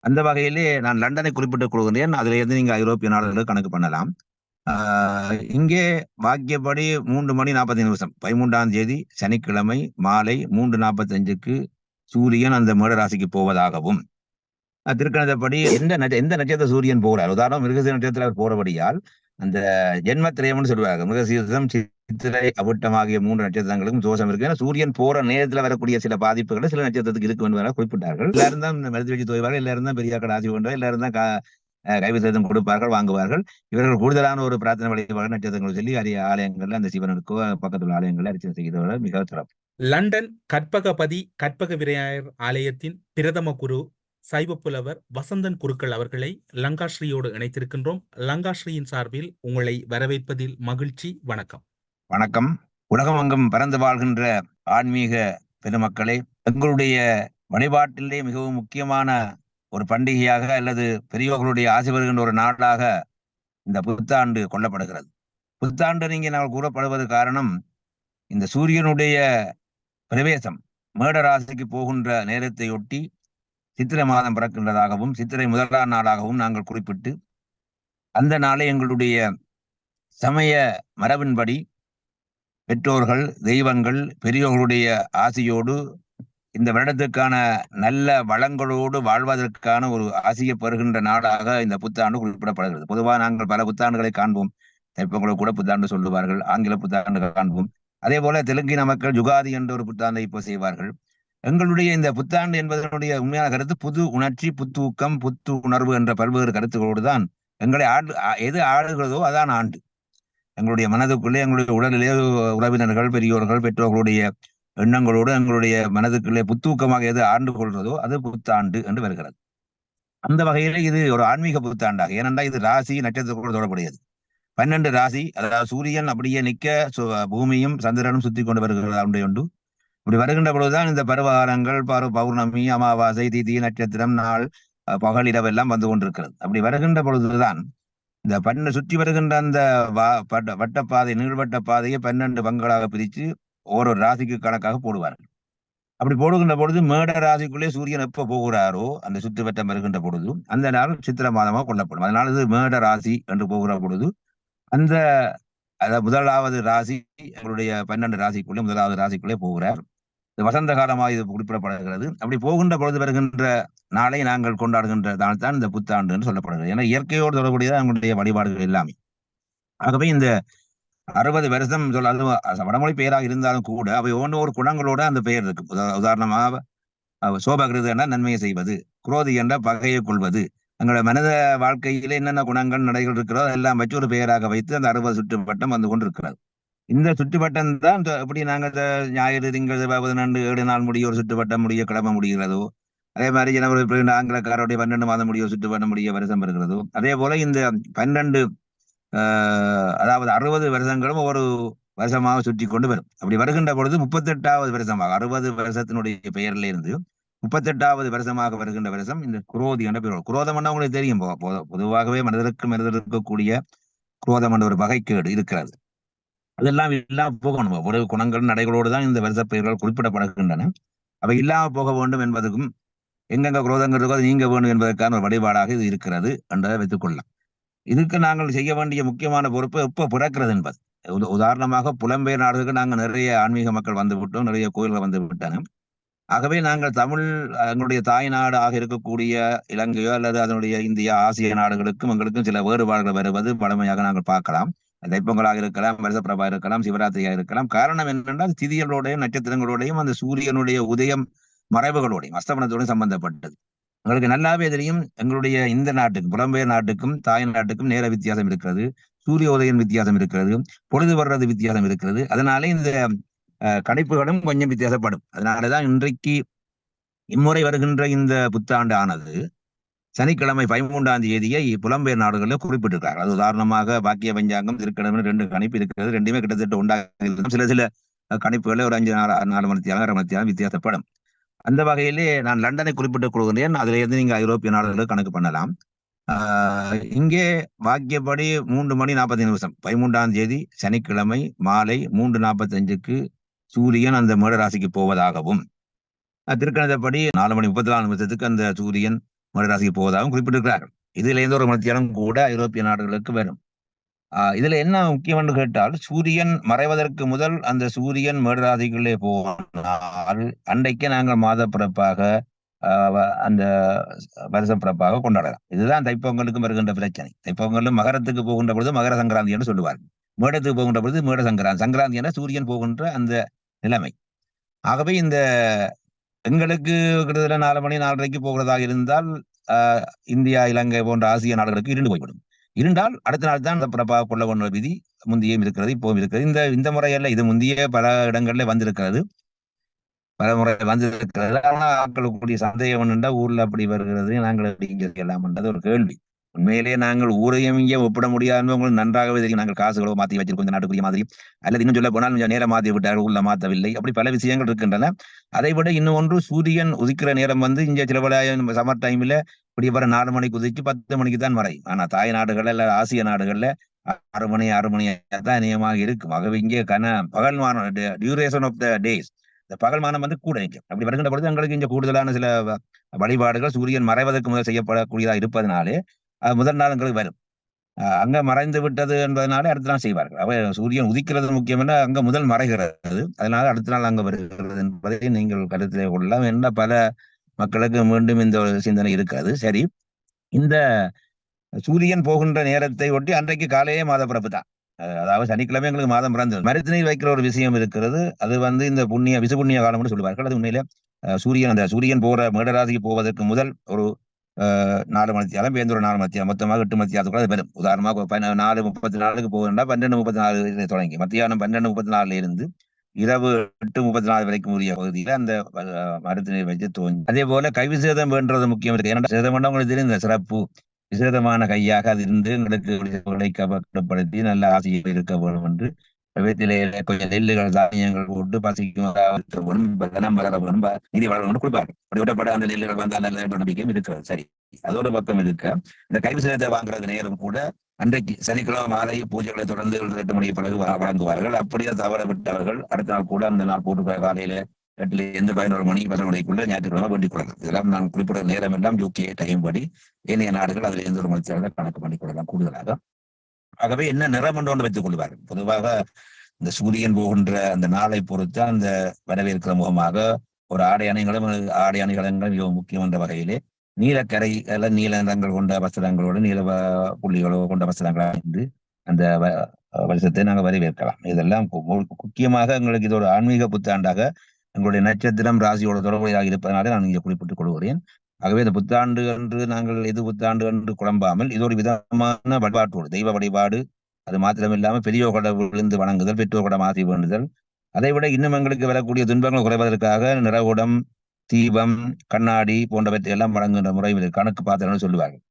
அந்த வகையிலே நான் லண்டனை குறிப்பிட்டுக் கொள்கிறேன் அதுல இருந்து நீங்க ஐரோப்பிய நாடுகளை கணக்கு பண்ணலாம். ஆஹ் இங்கே வாக்கியப்படி மூன்று மணி நாற்பத்தி நிமிஷம். பதிமூன்றாம் தேதி சனிக்கிழமை மாலை மூன்று நாற்பத்தி அஞ்சுக்கு சூரியன் அந்த மேடராசிக்கு போவதாகவும் அஹ் திருக்கணிதப்படி எந்த எந்த நட்சத்திர சூரியன் போகிறார்? உதாரணம் மிருகசீர நட்சத்திர போறபடியால் அந்த ஜென்மத்திரயம்னு சொல்லுவாங்க. மிருகசீரதம் சித்திரை அவிட்டம் ஆகிய மூன்று நட்சத்திரங்களுக்கும் தோஷம் இருக்கு. ஏன்னா சூரியன் போற நேரத்துல வரக்கூடிய சில பாதிப்புகள் சில நட்சத்திரத்துக்கு இருக்கு என்று குறிப்பிட்டார்கள். எல்லாரும் தான் மருந்து வச்சு தோய்வார்கள். எல்லாரும் தான் பெரிய ராசி கொண்டவர். எல்லாரும் தான் கைவிசேதம் கொடுப்பார்கள் வாங்குவார்கள். இவர்கள் கூடுதலான ஒரு பிரார்த்தனை வழிபாடு நட்சத்திரங்கள் சொல்லி அரிய ஆலயங்கள்ல அந்த சிவனுக்கோ பக்கத்துள்ள ஆலயங்கள்ல அரிச்சனை செய்கிறவர்கள் மிக சிறப்பு. லண்டன் கற்பகபதி கற்பக விரையாயர் ஆலயத்தின் பிரதம குரு சைவ புலவர் வசந்தன் குருக்கள் அவர்களை லங்காஸ்ரீயோடு இணைத்திருக்கின்றோம். லங்காஸ்ரீயின் சார்பில் உங்களை வரவேற்பதில் மகிழ்ச்சி. வணக்கம். வணக்கம். உலகமெங்கும் பறந்து வாழ்கின்ற ஆன்மீக பெருமக்களே எங்களுடைய வழிபாட்டிலே மிகவும் முக்கியமான ஒரு பண்டிகையாக அல்லது பெரியோர்களுடைய ஆசை வருகின்ற ஒரு நாளாக இந்த புத்தாண்டு கொள்ளப்படுகிறது. புத்தாண்டு நீங்க நாங்கள் கூறப்படுவது காரணம் இந்த சூரியனுடைய பிரவேசம். மேட ராசிக்கு போகின்ற நேரத்தையொட்டி சித்திரை மாதம் பிறக்கின்றதாகவும் சித்திரை முதலாம் நாளாகவும் நாங்கள் குறிப்பிட்டு அந்த நாளை எங்களுடைய சமய மரபின்படி பெற்றோர்கள் தெய்வங்கள் பெரியோர்களுடைய ஆசையோடு இந்த வருடத்திற்கான நல்ல வளங்களோடு வாழ்வதற்கான ஒரு ஆசையை பெறுகின்ற நாடாக இந்த புத்தாண்டு குறிப்பிடப்படுகிறது. பொதுவாக நாங்கள் பல புத்தாண்டுகளை காண்போம். தெப்பங்களை கூட புத்தாண்டு சொல்லுவார்கள் ஆங்கில புத்தாண்டு காண்போம். அதே போல தெலுங்கின மக்கள் யுகாதி என்ற ஒரு புத்தாண்டை இப்போ செய்வார்கள். எங்களுடைய இந்த புத்தாண்டு என்பதனுடைய உண்மையான கருத்து புது உணர்ச்சி புத்தூக்கம் புத்து உணர்வு என்ற பல்வேறு கருத்துக்களோடு தான் எங்களை ஆடு ஆ- எது ஆடுகிறதோ அதான் ஆண்டு. எங்களுடைய மனதுக்குள்ளே எங்களுடைய உடலிலே உறவினர்கள் பெரியோர்கள் பெற்றோர்களுடைய எண்ணங்களோடு எங்களுடைய மனதுக்குள்ளே புத்தூக்கமாக எது ஆண்டு கொள்கிறதோ அது புத்தாண்டு என்று வருகிறது. அந்த வகையில இது ஒரு ஆன்மீக புத்தாண்டாக. ஏனென்றால் இது ராசி நட்சத்திரத்தோடு தொடர்புடையது. பன்னெண்டு ராசி அதாவது சூரியன் அப்படியே நிக்க சு- பூமியும் சந்திரனும் சுத்தி கொண்டு வருகிறது உண்டு. உண்டு இப்படி வருகின்ற பொழுதுதான் இந்த பருவகாலங்கள் பரு பௌர்ணமி அமாவாசை திதி நட்சத்திரம் நாள் பகல் இரவு எல்லாம் வந்து கொண்டிருக்கிறது. அப்படி வருகின்ற பொழுதுதான் இந்த பன்ன சுற்றி வருகின்ற அந்த பட்ட- வட்டப்பாதை நீள்வட்ட பாதையை பன்னெண்டு பங்குகளாக பிரித்து ஒரு ராசிக்கு கணக்காக போடுவார்கள். அப்படி போடுகின்ற பொழுது மேட ராசிக்குள்ளே சூரியன் எப்போ போகிறாரோ அந்த சுற்று வட்டம் வருகின்ற பொழுது அந்த நாள் சித்திர மாதமாக கொள்ளப்படும். அதனால இது மேட ராசி என்று போகிற பொழுது அந்த அதாவது முதலாவது ராசி அவருடைய பன்னெண்டு ராசிக்குள்ளே முதலாவது ராசிக்குள்ளே போகிறார். வசந்த காலமாக இது குறிப்பிடப்படுகிறது. அப்படி போகின்ற பொழுது வருகின்ற நாளை நாங்கள் கொண்டாடுகின்ற நாள் தான் இந்த புத்தாண்டு என்று சொல்லப்படுகிறது. ஏன்னா இயற்கையோடு தொடர்புடையதான் அவங்களுடைய வழிபாடுகள் எல்லாமே. ஆகவே இந்த அறுபது வருஷம் சொல்ல அது வடமொழி பெயராக இருந்தாலும் கூட அவை ஒவ்வொரு ஒரு குணங்களோட அந்த பெயர் இருக்கு. உதாரணமாக சோபகிருது என்ற நன்மையை செய்வது குரோதி என்ற பகையை கொள்வது எங்களோட மனித வாழ்க்கையில என்னென்ன குணங்கள் நடைகள் இருக்கிறதோ அதெல்லாம் வச்சு ஒரு பெயராக வைத்து அந்த அறுபது சுற்றுவட்டம் வந்து கொண்டிருக்கிறது. இந்த சுற்றுவட்டம் தான் எப்படி நாங்க இந்த ஞாயிறு திங்கள் செவ்வாய் நண்டு ஏழு நாள் முடிய ஒரு சுற்றுவட்டம் முடிய கிழமை முடிகிறதோ அதே மாதிரி ஜனவரி பிப்ரவரி ஆங்கிலக்காரருடைய பன்னெண்டு மாதம் முடிய சுற்றுவட்டம் முடிய வருஷம் வருகிறதோ அதே போல இந்த பன்னெண்டு ஆஹ் அதாவது அறுபது வருஷங்களும் ஒரு வருஷமாக சுற்றி கொண்டு வரும். அப்படி வருகின்ற பொழுது முப்பத்தெட்டாவது வருஷமாக அறுபது வருஷத்தினுடைய பெயரில் இருந்து முப்பத்தெட்டாவது வருஷமாக வருகின்ற வருஷம் இந்த குரோதி என்ற பெயர் குரோதம் உங்களுக்கு தெரியும் பொதுவாகவே மனிதருக்கு மனிதர் இருக்கக்கூடிய குரோதம் என்ற ஒரு வகைக்கேடு இருக்கிறது. அதெல்லாம் இல்லாம போகணும் ஒரு குணங்கள் நடைகளோடு தான் இந்த வருஷ பெயர்கள் குறிப்பிடப்படுகின்றன. அவை இல்லாம போக வேண்டும் என்பதற்கும் எங்கெங்க குரோதங்கள் இருக்கோ அது நீங்க வேண்டும் என்பதற்கான ஒரு வழிபாடாக இது இருக்கிறது என்றதை வைத்துக் கொள்ளலாம். இதுக்கு நாங்கள் செய்ய வேண்டிய முக்கியமான பொறுப்பு எப்ப பிறக்கிறது என்பது. உதாரணமாக புலம்பெயர் நாடுகளுக்கு நாங்கள் நிறைய ஆன்மீக மக்கள் வந்து விட்டோம் நிறைய கோயில்கள் வந்து விட்டன. ஆகவே நாங்கள் தமிழ் எங்களுடைய தாய் நாடு ஆக இருக்கக்கூடிய இலங்கையோ அல்லது அதனுடைய இந்தியா ஆசிய நாடுகளுக்கும் எங்களுக்கும் சில வேறுபாடுகள் வருவது பழமையாக நாங்கள் பார்க்கலாம். தைப்பொங்கலாக இருக்கலாம் வருஷப்பிரபா இருக்கலாம் சிவராத்திரியாக இருக்கலாம். காரணம் என்னென்றால் திதிகளோடையும் நட்சத்திரங்களோடையும் அந்த சூரியனுடைய உதயம் மறைவுகளோடையும் அஸ்தமனத்தோடையும் சம்பந்தப்பட்டது. உங்களுக்கு நல்லாவே தெரியும் எங்களுடைய இந்த நாட்டுக்கு புலம்பெயர் நாட்டுக்கும் தாய் நாட்டுக்கும் நேர வித்தியாசம் இருக்கிறது சூரிய உதயம் வித்தியாசம் இருக்கிறது பொழுது வர்றது வித்தியாசம் இருக்கிறது. அதனாலே இந்த கணிப்புகளும் கொஞ்சம் வித்தியாசப்படும். அதனாலதான் இன்றைக்கு இம்முறை வருகின்ற இந்த புத்தாண்டு ஆனது சனிக்கிழமை பதிமூன்றாம் தேதியை புலம்பெயர் நாடுகளில் குறிப்பிட்டிருக்கிறார். அது உதாரணமாக பாக்கிய பஞ்சாங்கம் திருக்கிழமை ரெண்டு கணிப்பு இருக்கிறது. ரெண்டுமே கிட்டத்தட்ட உண்டாக சில சில கணிப்புகளை ஒரு அஞ்சு நாலு நாலு மணித்தியாலும் அரை மணித்தியாலும் வித்தியாசப்படும். அந்த வகையிலே நான் லண்டனை குறிப்பிட்டுக் கொள்கிறேன் அதிலிருந்து நீங்க ஐரோப்பிய நாடுகளை கணக்கு பண்ணலாம். ஆஹ் இங்கே வாக்கியப்படி மூன்று மணி நாற்பத்தி நிமிஷம். பதிமூன்றாம் தேதி சனிக்கிழமை மாலை மூன்று நாற்பத்தி அஞ்சுக்கு சூரியன் அந்த மேட ராசிக்கு போவதாகவும் திருக்கணிதப்படி நாலு மணி முப்பத்தி நாலு நிமிஷத்துக்கு அந்த சூரியன் மேடராசிக்கு போவதாகவும் குறிப்பிட்டிருக்கிறார்கள் இதுல இருந்து ஒரு மத்தியானம் கூட ஐரோப்பிய நாடுகளுக்கு வரும். ஆஹ் இதுல என்ன முக்கியம் என்று கேட்டால் சூரியன் மறைவதற்கு முதல் அந்த சூரியன் மேடராசிக்குள்ளே போனால் அன்றைக்கு நாங்கள் மாத பிறப்பாக ஆஹ் அந்த வருஷ பிறப்பாக கொண்டாடலாம். இதுதான் தைப்பொங்கலுக்கும் வருகின்ற பிரச்சனை. தைப்பொங்கலும் மகரத்துக்கு போகின்ற பொழுது மகர சங்கராந்தி என்று சொல்லுவார்கள். மேடத்துக்கு போகின்ற பொழுது மேட சங்கராந்தி. சங்கராந்தி என சூரியன் போகின்ற அந்த நிலைமை. ஆகவே இந்த எங்களுக்கு கிட்டத்தட்ட நாலு மணி நாலரைக்கு போகிறதாக இருந்தால் ஆஹ் இந்தியா இலங்கை போன்ற ஆசிய நாடுகளுக்கு இருண்டு போய்விடும். இருந்தால் அடுத்த நாள் தான் அந்த பிறப்பாக கொள்ள வேண்டிய விதி முந்தியும் இருக்கிறது இப்போவும் இருக்கிறது. இந்த இந்த முறையல்ல இது முந்தைய பல இடங்கள்ல வந்திருக்கிறது. பல முறை வந்திருக்கிறது. ஆனா ஆட்களுக்குரிய சந்தேகம் ஊர்ல அப்படி வருகிறது நாங்கள் அப்படிங்கிறது இங்க ஒரு கேள்வி. உண்மையிலேயே நாங்கள் ஊரையும் இங்கே ஒப்பிட முடியாது உங்களுக்கு நன்றாகவே தெரியும். நாங்கள் காசுகளோ மாத்தி வச்சிருக்கோம் இந்த நாட்டுக்குரிய மாதிரி. அல்லது இன்னும் சொல்ல போனால் கொஞ்சம் நேரம் மாத்தி விட்டார்கள் உள்ள மாத்தவில்லை. அப்படி பல விஷயங்கள் இருக்கின்றன. அதை விட இன்னும் ஒன்று சூரியன் உதிக்கிற நேரம் வந்து இங்கே சில பல சம்மர் டைம்ல இப்படி வர நாலு மணிக்கு உதிச்சு பத்து மணிக்கு தான் மறையும் ஆனா தாய் நாடுகள்ல இல்ல ஆசிய நாடுகள்ல ஆறு மணி ஆறு மணி தான் நியமாக இருக்கும். ஆகவே இங்கே கன பகல் மானம் டியூரேஷன் ஆஃப் த டேஸ் இந்த பகல் மானம் வந்து கூட நிற்கும். அப்படி வருகின்ற பொழுது எங்களுக்கு இங்கே கூடுதலான சில வ- வழிபாடுகள் சூரியன் மறைவதற்கு முதல் செய்யப்படக்கூடியதா இருப்பதனாலே அது முதல் நாள் எங்களுக்கு வரும். அங்க மறைந்து விட்டது என்பதனாலே அடுத்த நாள் செய்வார்கள். அவை சூரியன் உதிக்கிறது முக்கியம் என அங்க முதல் மறைகிறது. அதனால அடுத்த நாள் அங்க வருகிறது என்பதை நீங்கள் கருத்திலே கொள்ளலாம். என்ன பல மக்களுக்கு மீண்டும் இந்த ஒரு சிந்தனை இருக்காது சரி இந்த சூரியன் போகின்ற நேரத்தை ஒட்டி அன்றைக்கு காலையே மாத பிறப்பு தான். அதாவது சனிக்கிழமை எங்களுக்கு மாதம் பிறந்தது மருத்துவ வைக்கிற ஒரு விஷயம் இருக்கிறது. அது வந்து இந்த புண்ணிய விசு புண்ணிய காலம் சொல்லுவார்கள் அது உண்மையில சூரியன் அந்த சூரியன் போற மேடராசிக்கு போவதற்கு முதல் ஒரு நாலு மணித்தியாலம் பேந்தூர் நாலு மத்தியம் மொத்தமாக எட்டு மணித்தியாலத்துக்குள்ள அது வரும் உதாரணமாக நாலு முப்பத்தி நாலுக்கு போகணும்னா பன்னெண்டு முப்பத்தி நாலு தொடங்கி. மத்தியானம் பன்னெண்டு முப்பத்தி நாலுல இருந்து இரவு எட்டு முப்பத்தி நாலு வரைக்கும் உரிய பகுதியில அந்த அஹ், வச்சு துவங்கி. அதே போல கைவிசேதம் வேண்டது முக்கியம் இருக்கு. ஏன்னா சேதம் பண்ண உங்களுக்கு தெரியும் இந்த சிறப்பு விசேதமான கையாக அது இருந்து எங்களுக்கு கட்டுப்படுத்தி நல்ல ஆசையில் இருக்க வேண்டும் என்று வீட்டிலே கொஞ்சம் நெல்லுகள் தானியங்கள் போட்டு பசிக்கும் இருக்க வேணும் நிதி வளரவனும் கொடுப்பாரு. அப்படி விட்டப்பட அந்த நெல்லுகள் வந்தால் அந்த நம்பிக்கையும் இருக்கிறது சரி அதோட பக்கம் இருக்க இந்த கைவிசேதத்தை வாங்குறது நேரம் கூட அன்றைக்கு சனிக்கிழமை மாலை பூஜைகளை தொடர்ந்து எட்டு மணிக்கு பிறகு வழங்குவார்கள். அப்படியே தவற விட்டவர்கள் அடுத்த நாள் கூட அந்த நாள் போட்டு காலையில எட்டுல இருந்து பதினோரு மணி பதினொரு மணிக்குள்ள ஞாயிற்றுக்கிழமை வேண்டிக் கொள்ளலாம். இதெல்லாம் நான் குறிப்பிட்ட நேரம் எல்லாம் யூகே டைம் படி ஏனைய நாடுகள் அதுல எந்த ஒரு மத்தியாளர் கணக்கு பண்ணிக் கொள்ளலாம். கூடுதலாக ஆகவே என்ன நிறம் என்று ஒன்று வைத்துக் கொள்வார்கள் பொதுவாக இந்த சூரியன் போகின்ற அந்த நாளை பொறுத்து அந்த வரவேற்கிற முகமாக ஒரு ஆடை அணிகளும் ஆடை அணிகலன்கள் மிகவும் முக்கியம் என்ற வகையிலே நீலக்கரை எல்லாம் நீல நிறங்கள் கொண்ட வஸ்திரங்களோடு நீல புள்ளிகளோ கொண்ட வஸ்திரங்களாக இருந்து அந்த வருஷத்தை நாங்கள் வரவேற்கலாம். இதெல்லாம் முக்கியமாக எங்களுக்கு இது ஒரு ஆன்மீக புத்தாண்டாக எங்களுடைய நட்சத்திரம் ராசியோட தொடர்புடையதாக இருப்பதனாலே நான் இங்கே குறிப்பிட்டுக் கொள்கிறேன். ஆகவே இந்த புத்தாண்டு என்று நாங்கள் எது புத்தாண்டு என்று குழம்பாமல் இது ஒரு விதமான வழிபாட்டோடு தெய்வ வழிபாடு அது மாத்திரமில்லாமல் பெரியோர் கடை விழுந்து வணங்குதல் பெற்றோர் கடை மாற்றி வேண்டுதல். அதை விட இன்னும் எங்களுக்கு வரக்கூடிய துன்பங்கள் குறைவதற்காக நிறகுடம் தீபம் கண்ணாடி போன்றவற்றை எல்லாம் வழங்குகின்ற முறை இது கணக்கு பாத்திரம்னு சொல்லுவார்கள்.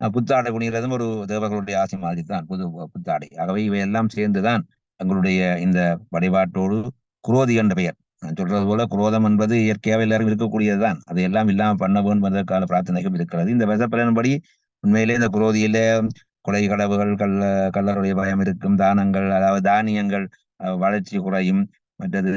புத்தாடை புனிகிறதும் ஒரு தேவர்களுடைய ஆசை மாதிரி தான் புது புத்தாடை. ஆகவே இவையெல்லாம் சேர்ந்துதான் எங்களுடைய இந்த வழிபாட்டோடு குரோதி என்ற பெயர் நான் சொல்றது போல குரோதம் என்பது இயற்கையாக எல்லாரும் இருக்கக்கூடியதுதான். அது எல்லாம் இல்லாம பண்ண வேண்டும் என்பதற்கான பிரார்த்தனைகள் இருக்கிறது. இந்த விசப்பலன்படி உண்மையிலே இந்த குரோதியில கொலை கடவுகள் கள்ள கல்லருடைய பயம் இருக்கும். தானங்கள் அதாவது தானியங்கள் வளர்ச்சி குறையும். மற்றது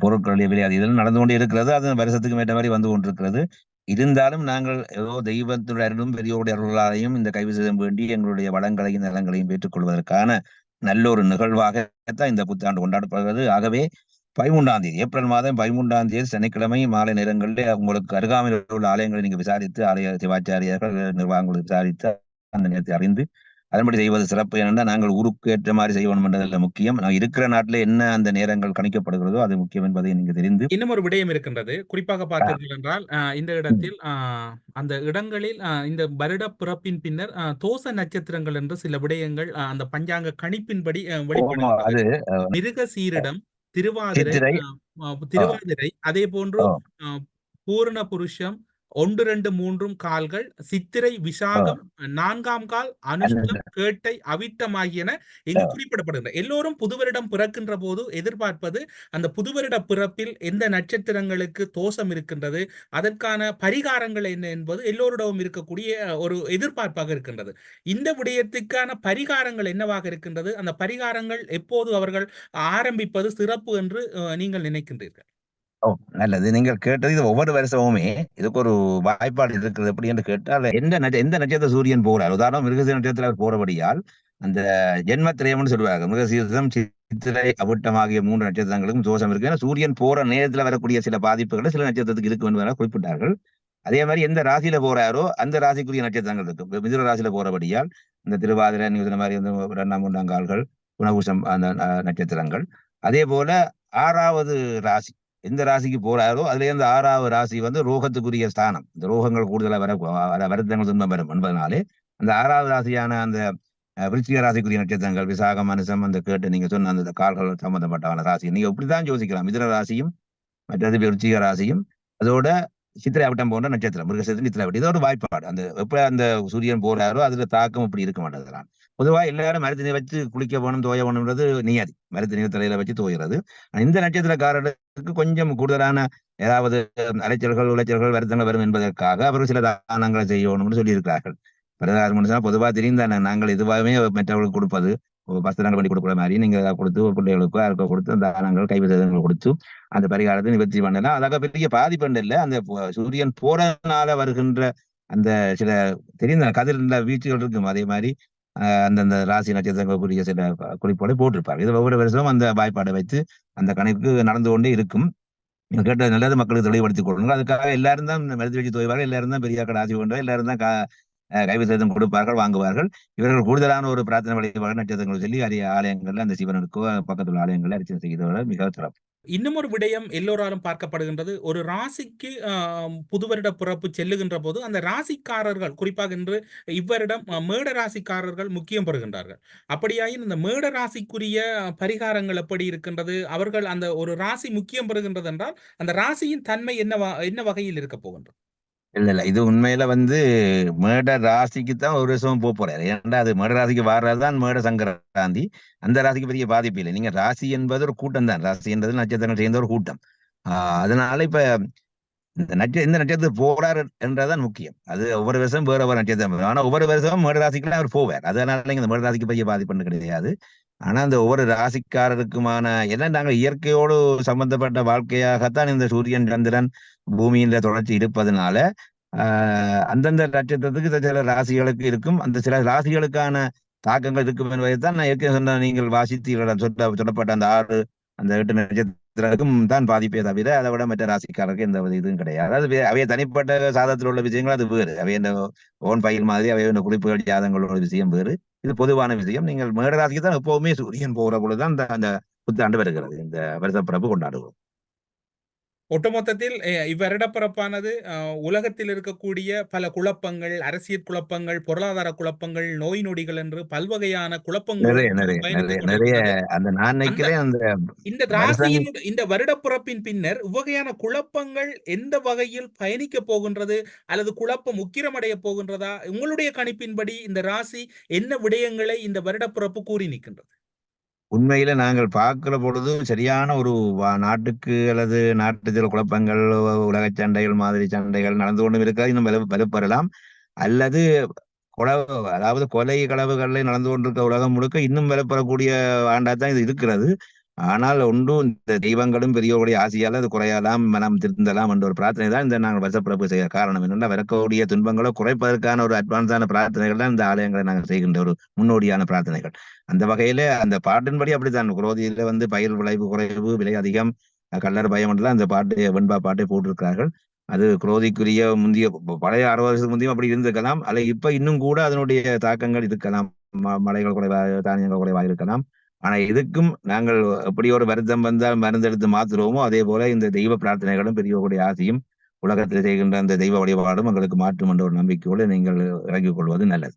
பொருட்களுடைய விலை அது இதெல்லாம் நடந்து கொண்டே இருக்கிறது. அது வருஷத்துக்கு ஏற்ற மாதிரி வந்து கொண்டிருக்கிறது. இருந்தாலும் நாங்கள் ஏதோ தெய்வத்தினுடைய அருளும் பெரியோருடைய அருளாலையும் இந்த கைவிசதம் வேண்டி எங்களுடைய வளங்களையும் நலங்களையும் பெற்றுக்கொள்வதற்கான நல்ல ஒரு நிகழ்வாகத்தான் இந்த புத்தாண்டு கொண்டாடப்படுகிறது. ஆகவே பதிமூன்றாம் தேதி ஏப்ரல் மாதம் பதிமூன்றாம் தேதி சனிக்கிழமை மாலை நேரங்களில் உங்களுக்கு அருகாமையில் உள்ள ஆலயங்களை நீங்க விசாரித்து ஆலய சிவாச்சாரியர்கள் நிர்வாகங்களை விசாரித்து அந்த நேரத்தை அறிந்து அதன்படி செய்வது சிறப்பு. ஏனென்றால் நாங்கள் ஊருக்கு ஏற்ற மாதிரி செய்யணும் என்றதில் முக்கியம். நான் இருக்கிற நாட்டில் என்ன அந்த நேரங்கள் கணிக்கப்படுகிறதோ அது முக்கியம் என்பதை நீங்க தெரிந்து இன்னும் ஒரு விடயம் இருக்கின்றது. குறிப்பாக பார்த்தீர்கள் என்றால் இந்த இடத்தில் அந்த இடங்களில் இந்த வருட பிறப்பின் பின்னர் தோச நட்சத்திரங்கள் என்று சில விடயங்கள் அந்த பஞ்சாங்க கணிப்பின்படி அது மிருக சீரிடம் திருவாதிரை திருவாதிரை அதே போன்று பூரண புருஷம் ஒன்று ரெண்டு மூன்றும் கால்கள் சித்திரை விசாகம் நான்காம் கால் அனுஷ்டம் கேட்டை அவிட்டம் ஆகியன இங்கு குறிப்பிடப்படுகின்றன. எல்லோரும் புதுவரிடம் பிறக்கின்ற போது எதிர்பார்ப்பது அந்த புதுவரிட பிறப்பில் எந்த நட்சத்திரங்களுக்கு தோஷம் இருக்கின்றது அதற்கான பரிகாரங்கள் என்ன என்பது எல்லோரிடமும் இருக்கக்கூடிய ஒரு எதிர்பார்ப்பாக இருக்கின்றது. இந்த விடயத்துக்கான பரிகாரங்கள் என்னவாக இருக்கின்றது? அந்த பரிகாரங்கள் எப்போது அவர்கள் ஆரம்பிப்பது சிறப்பு என்று நீங்கள் நினைக்கின்றீர்கள்? ஓ நல்லது. நீங்கள் கேட்டது இது ஒவ்வொரு வருஷமுமே இதுக்கு ஒரு வாய்ப்பாடு இருக்குது எப்படி என்று கேட்டால் எந்த நட்ச- எந்த நட்சத்திர சூரியன் போகிறார்? உதாரணம் மிருகசீர நட்சத்திரத்தில் அவர் போறபடியால் அந்த ஜென்மத்திரயம்னு சொல்லுவாங்க. மிருகசீரம் சித்திரை அவிட்டம் ஆகிய மூன்று நட்சத்திரங்களுக்கும் தோஷம் இருக்கு. ஏன்னா சூரியன் போற நேரத்தில் வரக்கூடிய சில பாதிப்புகள் சில நட்சத்திரத்துக்கு இருக்கு என்பதாக குறிப்பிட்டார்கள். அதே மாதிரி எந்த ராசியில போறாரோ அந்த ராசிக்குரிய நட்சத்திரங்கள் இருக்கு. மிதுர ராசியில போறபடியால் இந்த திருவாதிரை நீங்க மாதிரி இந்த ரெண்டாம் மூன்றாம் கால்கள் உணவுசம் அந்த நட்சத்திரங்கள். அதே போல ஆறாவது ராசி. எந்த ராசிக்கு போறாரோ அதுல இருந்து ஆறாவது ராசி வந்து ரோகத்துக்குரிய ஸ்தானம். இந்த ரோகங்கள் கூடுதலா வர வர- வருத்தங்கள் துன்பம் வரும் என்பதனாலே அந்த ஆறாவது ராசியான அந்த விருச்சிக ராசிக்குரிய நட்சத்திரங்கள் விசாக மனுஷம் அந்த கேட்டு நீங்க சொன்ன அந்த கால்கள் சம்பந்தப்பட்டவன ராசி நீங்க இப்படிதான் யோசிக்கலாம். மிதுன ராசியும் மற்றது விருச்சிக ராசியும். அதோட சித்திரை அவட்டம் போன்ற நட்சத்திரம் மிருகசத்திரம் சித்திரை அவட்டம் இது ஒரு வாய்ப்பாடு. அந்த எப்ப அந்த சூரியன் போறாரோ அதுல தாக்கம் இப்படி இருக்க மாட்டேங்கிறான். பொதுவா எல்லாரும் மருத்துவ வச்சு குளிக்க போகணும் தோய போகணுன்றது நியதி. மருத்துவ தலையில வச்சு தோயிறது. ஆனா இந்த நட்சத்திரக்காரர்களுக்கு கொஞ்சம் கூடுதலான ஏதாவது அலைச்சல்கள் உளைச்சல்கள் வருத்தங்கள் வரும் என்பதற்காக அவர்கள் சில தானங்களை செய்யணும்னு சொல்லியிருக்கிறார்கள். பிரதான முடிச்சா பொதுவா தெரியும் தானே. நாங்கள் இதுவாகவே மற்றவர்களுக்கு கொடுப்பது ஒரு வஸ்திரங்கள் பண்ணி கொடுக்குற மாதிரி நீங்க அதை கொடுத்து பிள்ளைகளுக்கோ யாருக்கோ கொடுத்து அந்த தானங்கள் கைவிதங்கள் கொடுத்து அந்த பரிகாரத்தை நிவர்த்தி பண்ணலாம் அதாக பெரிய பாதிப்பு இல்லை. அந்த சூரியன் போறதுனால வருகின்ற அந்த சில தெரிந்த கதிர்ல வீச்சுகள் இருக்கும். அதே மாதிரி ஆஹ் அந்தந்த ராசி நட்சத்திரங்களுக்குரிய சில குறிப்போடு போட்டிருப்பாங்க இது ஒவ்வொரு வருஷமும் அந்த வாய்ப்பாடை வைத்து அந்த கணக்கு நடந்து கொண்டே இருக்கும். கேட்ட நல்லது மக்களுக்கு தெளிவுபடுத்திக் கொள்ளணும் அதுக்காக எல்லாரும் தான் மருத்துவ வச்சு தோய்வார்கள். எல்லாரும் தான் பெரியாக்கள் ஆசி கொண்டவர் எல்லாரும் தான் கா- கைவிசேதம் கொடுப்பார்கள் வாங்குவார்கள். இவர்கள் கூடுதலான ஒரு பிரார்த்தனை வழிபாடு நட்சத்திரங்கள் சொல்லி அரிய ஆலயங்கள்ல அந்த சிவனுக்கோ பக்கத்துல ஆலயங்கள்ல அர்ச்சனை செய்கிறவர்கள் மிக சிறப்பு. இன்னும் ஒரு விடயம் எல்லோராலும் பார்க்கப்படுகின்றது. ஒரு ராசிக்கு ஆம், புது வருட பிறப்பு செல்லுகின்ற போது அந்த ராசிக்காரர்கள் குறிப்பாக இன்று இவ்வரிடம் அஹ், மேட ராசிக்காரர்கள் முக்கியம் பெறுகின்றார்கள். அப்படியாயின் இந்த மேட ராசிக்குரிய பரிகாரங்கள் எப்படி இருக்கின்றது? அவர்கள் அந்த ஒரு ராசி முக்கியம் பெறுகின்றது என்றால் அந்த ராசியின் தன்மை என்ன வ- என்ன வகையில் இருக்க போகின்றது? இல்ல இல்ல. இது உண்மையில வந்து மேட ராசிக்கு தான் ஒரு வருஷம் போக போறாரு. ஏன்டா அது மேட ராசிக்கு வர்றதுதான் மேட சங்கராந்தி. அந்த ராசிக்கு பெரிய பாதிப்பு இல்லை. நீங்க ராசி என்பது ஒரு கூட்டம் தான். ராசி என்பது நட்சத்திரங்கள் சேர்ந்த ஒரு கூட்டம். ஆஹ் அதனால இப்ப இந்த நட்ச இந்த நட்சத்திரம் போறாரு என்றதான் முக்கியம். அது ஒவ்வொரு வருஷம் வேற ஒவ்வொரு நட்சத்திரம். ஆனா ஒவ்வொரு வருஷமும் மேட ராசிக்குள்ள அவர் போவார். அதனால இந்த மேட ராசிக்கு பெரிய பாதிப்பு கிடையாது. ஆனா அந்த ஒவ்வொரு ராசிக்காரருக்குமான ஏன்னா நாங்கள் இயற்கையோடு சம்பந்தப்பட்ட வாழ்க்கையாகத்தான் இந்த சூரியன் சந்திரன் பூமியில தொடர்ச்சி இருப்பதனால ஆஹ் அந்தந்த நட்சத்திரத்துக்கு சில ராசிகளுக்கு இருக்கும். அந்த சில ராசிகளுக்கான தாக்கங்கள் இருக்கும் என்பதை தான் நான் ஏற்கனவே சொன்ன நீங்கள் வாசித்தீர்கள் சொல்ல சொல்லப்பட்ட அந்த ஆறு அந்த எட்டு நட்சத்திரத்துக்கும் தான் பாதிப்பே தவிர அதை விட மற்ற ராசிக்காரருக்கு எந்த இதுவும் கிடையாது. அதாவது வே- அவைய தனிப்பட்ட சாதத்தில் உள்ள விஷயங்கள் அது வேறு. அவை இந்த ஓன் பயில் மாதிரி அவை குறிப்புகள் ஜாதங்களோட விஷயம் வேறு. இது பொதுவான விஷயம். நீங்கள் மேடராசிக்கு தான் எப்பவுமே சூரியன் போகிற பொழுதுதான் அந்த அந்த புத்தாண்டு வருகிறது. இந்த வருஷப்பிறப்பு கொண்டாடுவோம். ஒட்டுமொத்தத்தில் அஹ், இவ்வருட பிறப்பானது அஹ், உலகத்தில் இருக்கக்கூடிய பல குழப்பங்கள் அரசியல் குழப்பங்கள் பொருளாதார குழப்பங்கள் நோய் நொடிகள் என்று பல்வகையான அந்த இந்த ராசியின் இந்த வருடப்பிறப்பின் பின்னர் இவ்வகையான குழப்பங்கள் எந்த வகையில் பயணிக்க போகின்றது அல்லது குழப்பம் உக்கிரமடைய போகின்றதா உங்களுடைய கணிப்பின்படி இந்த ராசி என்ன விடயங்களை இந்த வருடப்பிறப்பு கூறி நிற்கின்றது? உண்மையில நாங்கள் பார்க்கிற பொழுது சரியான ஒரு வா- நாட்டுக்கு அல்லது நாட்டு குழப்பங்கள் உலக சண்டைகள் மாதிரி சண்டைகள் நடந்து கொண்டும் இருக்கிறது. இன்னும் வலு வலுப்பெறலாம் அல்லது கொலவு அதாவது கொலை களவுகளில் நடந்து கொண்டிருக்க உலகம் முழுக்க இன்னும் வலுப்பெறக்கூடிய ஆண்டா தான் இது இருக்கிறது. ஆனால் ஒன்றும் இந்த தெய்வங்களும் பெரியவருடைய ஆசையால் அது குறையலாம் மனம் திருந்தலாம் என்ற ஒரு பிரார்த்தனை தான் இந்த நாங்கள் வசப்பிறப்பு செய்ய காரணம். என்னென்னா வரக்கூடிய துன்பங்களை குறைப்பதற்கான ஒரு அட்வான்ஸான பிரார்த்தனைகள் தான் இந்த ஆலயங்களை நாங்கள் செய்கின்ற ஒரு முன்னோடியான பிரார்த்தனைகள். அந்த வகையில அந்த பாட்டின்படி அப்படித்தான். குரோதியில வந்து பயிர் விளைவு குறைவு விலை அதிகம் கல்லர் பயம் எல்லாம் அந்த பாட்டு வெண்பா பாட்டை போட்டிருக்கிறார்கள். அது குரோதிக்குரிய முந்தைய பழைய அறுபது வருஷத்துக்கு முந்தையும் அப்படி இருந்திருக்கலாம். அல்ல இப்ப இன்னும் கூட அதனுடைய தாக்கங்கள் இருக்கலாம். ம- குறைவாக தானியங்கள் குறைவாக இருக்கலாம். ஆனா இதுக்கும் நாங்கள் எப்படி ஒரு வருத்தம் வந்தால் மருந்தெடுத்து மாத்துறோமோ அதே போல இந்த தெய்வ பிரார்த்தனைகளும் பெரியவர்களுடைய ஆசையும் உலகத்தில் செய்கின்ற அந்த தெய்வ வழிபாடும் எங்களுக்கு மாற்றும் என்ற ஒரு நம்பிக்கையோடு நீங்கள் இறங்கிக் கொள்வது நல்லது.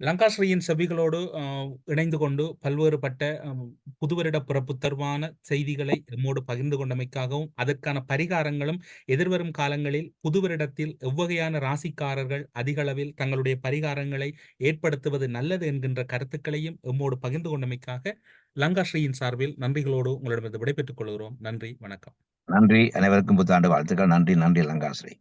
லங்காஸ்ரீயின் செவிகளோடு இணைந்து கொண்டு பல்வேறுபட்ட அஹ், புதுவருட பிறப்பு தருவான செய்திகளை நம்மோடு பகிர்ந்து கொண்டமைக்காகவும் அதற்கான பரிகாரங்களும் எதிர்வரும் காலங்களில் புதுவரிடத்தில் எவ்வகையான ராசிக்காரர்கள் அதிகளவில் தங்களுடைய பரிகாரங்களை ஏற்படுத்துவது நல்லது என்கின்ற கருத்துக்களையும் எம்மோடு பகிர்ந்து கொண்டமைக்காக லங்காஸ்ரீயின் சார்பில் நன்றிகளோடு உங்களிடமிருந்து விடைபெற்றுக் கொள்கிறோம். நன்றி வணக்கம். நன்றி. அனைவருக்கும் புத்தாண்டு வாழ்த்துக்கள். நன்றி நன்றி லங்காஸ்ரீ.